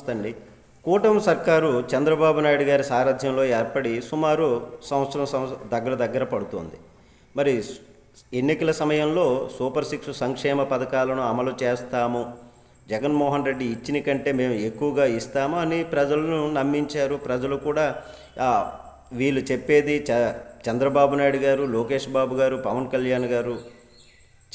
వస్తండి. కూటమి సర్కారు చంద్రబాబు నాయుడు గారి సారథ్యంలో ఏర్పడి సుమారు సంవత్సరం సంవత్సరం దగ్గర దగ్గర పడుతోంది. మరి ఎన్నికల సమయంలో సూపర్ సిక్స్ సంక్షేమ పథకాలను అమలు చేస్తాము. జగన్మోహన్ రెడ్డి ఇచ్చిన కంటే మేము ఎక్కువగా ఇస్తాము అని ప్రజలను నమ్మించారు. ప్రజలు కూడా వీళ్ళు చెప్పేది చ చంద్రబాబు నాయుడు గారు లోకేష్ బాబు గారు పవన్ కళ్యాణ్ గారు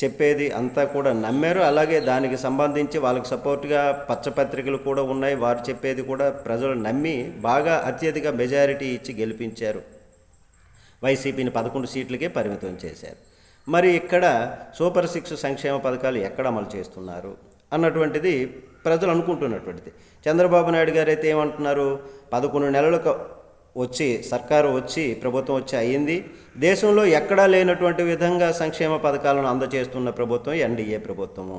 చెప్పేది అంతా కూడా నమ్మారు. అలాగే దానికి సంబంధించి వాళ్ళకి సపోర్ట్గా పచ్చపత్రికలు కూడా ఉన్నాయి. వారు చెప్పేది కూడా ప్రజలు నమ్మి బాగా అత్యధిక మెజారిటీ ఇచ్చి గెలిపించారు. వైసీపీని పదకొండు సీట్లకే పరిమితం చేశారు. మరి ఇక్కడ సూపర్ సిక్స్ సంక్షేమ పథకాలు ఎక్కడ అమలు చేస్తున్నారు అన్నటువంటిది ప్రజలు అనుకుంటున్నటువంటిది. చంద్రబాబు నాయుడు గారు అయితే ఏమంటున్నారు? పదకొండు నెలలకు వచ్చి సర్కారు వచ్చి ప్రభుత్వం వచ్చి అయ్యింది. దేశంలో ఎక్కడా లేనటువంటి విధంగా సంక్షేమ పథకాలను అందజేస్తున్న ప్రభుత్వం ఎన్డీఏ ప్రభుత్వము.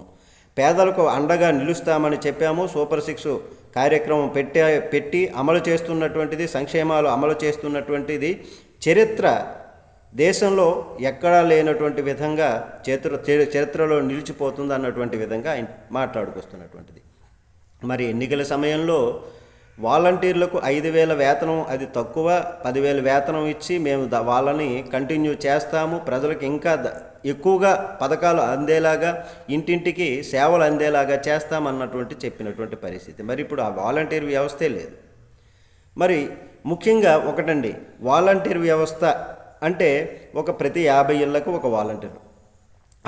పేదలకు అండగా నిలుస్తామని చెప్పాము. సూపర్ సిక్స్ కార్యక్రమం పెట్టే పెట్టి అమలు చేస్తున్నటువంటిది సంక్షేమాలు అమలు చేస్తున్నటువంటిది చరిత్ర. దేశంలో ఎక్కడా లేనటువంటి విధంగా చరిత్ర చరిత్రలో నిలిచిపోతుంది అన్నటువంటి విధంగా ఆయన మాట్లాడుకొస్తున్నటువంటిది. మరి ఎన్నికల సమయంలో వాలంటీర్లకు ఐదు వేల వేతనం అది తక్కువ పదివేల వేతనం ఇచ్చి మేము వాళ్ళని కంటిన్యూ చేస్తాము. ప్రజలకు ఇంకా ఎక్కువగా పథకాలు అందేలాగా ఇంటింటికి సేవలు అందేలాగా చేస్తామన్నటువంటి చెప్పినటువంటి పరిస్థితి. మరి ఇప్పుడు ఆ వాలంటీర్ వ్యవస్థే లేదు. మరి ముఖ్యంగా ఒకటండి వాలంటీర్ వ్యవస్థ అంటే ఒక ప్రతి యాభై ఇళ్ళకు ఒక వాలంటీర్.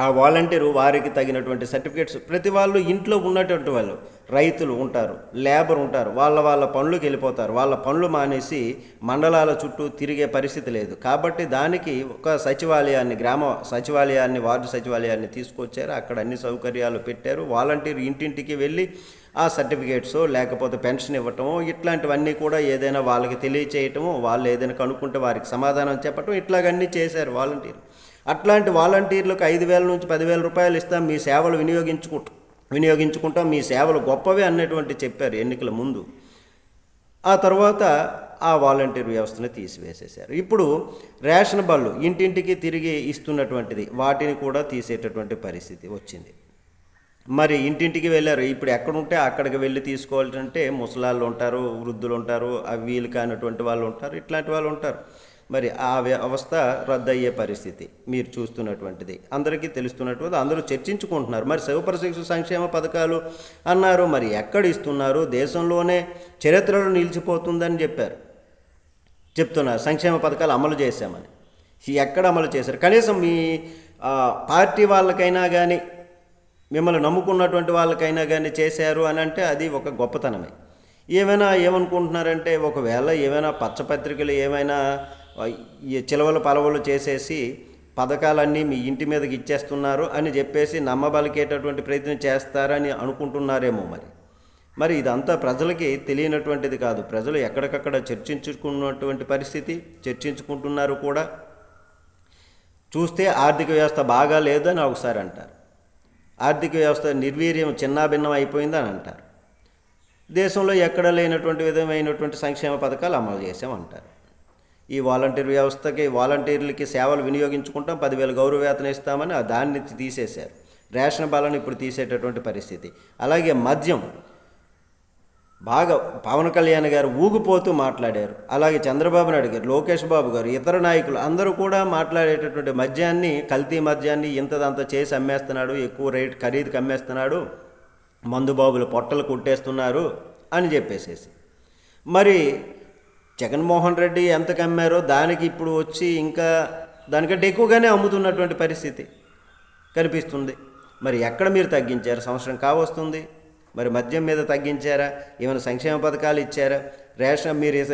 ఆ వాలంటీరు వారికి తగినటువంటి సర్టిఫికేట్స్. ప్రతి వాళ్ళు ఇంట్లో ఉన్నటువంటి వాళ్ళు రైతులు ఉంటారు లేబర్ ఉంటారు వాళ్ళ వాళ్ళ పనులకు వెళ్ళిపోతారు. వాళ్ళ పనులు మానేసి మండలాల చుట్టూ తిరిగే పరిస్థితి లేదు. కాబట్టి దానికి ఒక సచివాలయాన్ని గ్రామ సచివాలయాన్ని వార్డు సచివాలయాన్ని తీసుకొచ్చారు. అక్కడ అన్ని సౌకర్యాలు పెట్టారు. వాలంటీర్ ఇంటింటికి వెళ్ళి ఆ సర్టిఫికేట్స్ లేకపోతే పెన్షన్ ఇవ్వటము ఇట్లాంటివన్నీ కూడా ఏదైనా వాళ్ళకి తెలియచేయటము వాళ్ళు ఏదైనా కనుక్కుంటే వారికి సమాధానం చెప్పటం ఇట్లాగన్నీ చేశారు వాలంటీర్. అట్లాంటి వాలంటీర్లకు ఐదు వేల నుంచి పదివేల రూపాయలు ఇస్తాం మీ సేవలు వినియోగించుకుంటాం వినియోగించుకుంటాం మీ సేవలు గొప్పవే అన్నటువంటి చెప్పారు ఎన్నికల ముందు. ఆ తర్వాత ఆ వాలంటీర్ వ్యవస్థను తీసివేసేశారు. ఇప్పుడు రేషన్ బళ్ళు ఇంటింటికి తిరిగి ఇస్తున్నటువంటిది వాటిని కూడా తీసేటటువంటి పరిస్థితి వచ్చింది. మరి ఇంటింటికి వెళ్ళారు ఇప్పుడు ఎక్కడుంటే అక్కడికి వెళ్ళి తీసుకోవాలంటే ముసలాళ్ళు ఉంటారు వృద్ధులు ఉంటారు అవి వీలు కానటువంటి వాళ్ళు ఉంటారు ఇట్లాంటి వాళ్ళు ఉంటారు మరి ఆ వ్యవస్థ రద్దయ్యే పరిస్థితి. మీరు చూస్తున్నటువంటిది. అందరికీ తెలుస్తున్నటువంటి అందరూ చర్చించుకుంటున్నారు. మరి సూపర్ సిక్స్ సంక్షేమ పథకాలు అన్నారు. మరి ఎక్కడ ఇస్తున్నారు? దేశంలోనే చరిత్రలో నిలిచిపోతుందని చెప్పారు. చెప్తున్నారు. సంక్షేమ పథకాలు అమలు చేశామని. ఎక్కడ అమలు చేశారు? కనీసం మీ పార్టీ వాళ్ళకైనా కానీ మిమ్మల్ని నమ్ముకున్నటువంటి వాళ్ళకైనా కానీ చేశారు అని అంటే అది ఒక గొప్పతనమే. ఏమైనా ఏమనుకుంటున్నారంటే ఒకవేళ ఏమైనా పచ్చపత్రికలు ఏమైనా చిలవలు పలవలు చేసేసి పథకాలన్నీ మీ ఇంటి మీదకి ఇచ్చేస్తున్నారు అని చెప్పేసి నమ్మబలికేటటువంటి ప్రయత్నం చేస్తారని అనుకుంటున్నారేమో మరి. మరి ఇదంతా ప్రజలకి తెలియనటువంటిది కాదు. ప్రజలు ఎక్కడికక్కడ చర్చించుకున్నటువంటి పరిస్థితి చర్చించుకుంటున్నారు కూడా. చూస్తే ఆర్థిక వ్యవస్థ బాగా లేదని ఒకసారి అంటారు. ఆర్థిక వ్యవస్థ నిర్వీర్యం చిన్నాభిన్నం అయిపోయిందని అంటారు. దేశంలో ఎక్కడ లేనటువంటి విధమైనటువంటి సంక్షేమ పథకాలు అమలు చేసామంటారు ఈ వాలంటీర్ వ్యవస్థకి వాలంటీర్లకి సేవలు వినియోగించుకుంటాం పదివేల గౌరవ వేతనం ఇస్తామని దాన్ని తీసేశారు. రేషన్ బాలను ఇప్పుడు తీసేటటువంటి పరిస్థితి. అలాగే మద్యం. బాగా పవన్ కళ్యాణ్ గారు ఊగిపోతూ మాట్లాడారు. అలాగే చంద్రబాబు నాయుడు గారు లోకేష్ బాబు గారు ఇతర నాయకులు అందరూ కూడా మాట్లాడేటటువంటి మద్యాన్ని కల్తీ మద్యాన్ని ఇంతదంత చేసి అమ్మేస్తున్నాడు ఎక్కువ రేట్ ఖరీదుకి అమ్మేస్తున్నాడు మందుబాబులు పొట్టలు కుట్టేస్తున్నారు అని చెప్పేసేసి. మరి జగన్మోహన్ రెడ్డి ఎంతకు అమ్మారో దానికి ఇప్పుడు వచ్చి ఇంకా దానికంటే ఎక్కువగానే అమ్ముతున్నటువంటి పరిస్థితి కనిపిస్తుంది. మరి ఎక్కడ మీరు తగ్గించారు? సంవత్సరం కావస్తుంది. మరి మద్యం మీద తగ్గించారా? ఏమైనా సంక్షేమ పథకాలు ఇచ్చారా? రేషన్ మీరు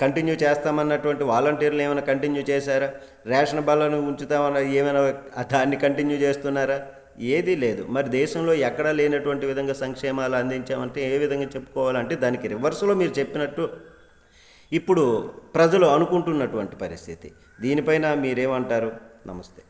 కంటిన్యూ చేస్తామన్నటువంటి వాలంటీర్లు ఏమైనా కంటిన్యూ చేశారా? రేషన్ బలాన్ని ఉంచుతామన్న ఏమైనా దాన్ని కంటిన్యూ చేస్తున్నారా? ఏదీ లేదు. మరి దేశంలో ఎక్కడా లేనటువంటి విధంగా సంక్షేమాలు అందించామంటే ఏ విధంగా చెప్పుకోవాలంటే దానికి రివర్స్లో మీరు చెప్పినట్టు ఇప్పుడు ప్రజలు అనుకుంటున్నటువంటి పరిస్థితి. దీనిపైన మీరేమంటారు? నమస్తే.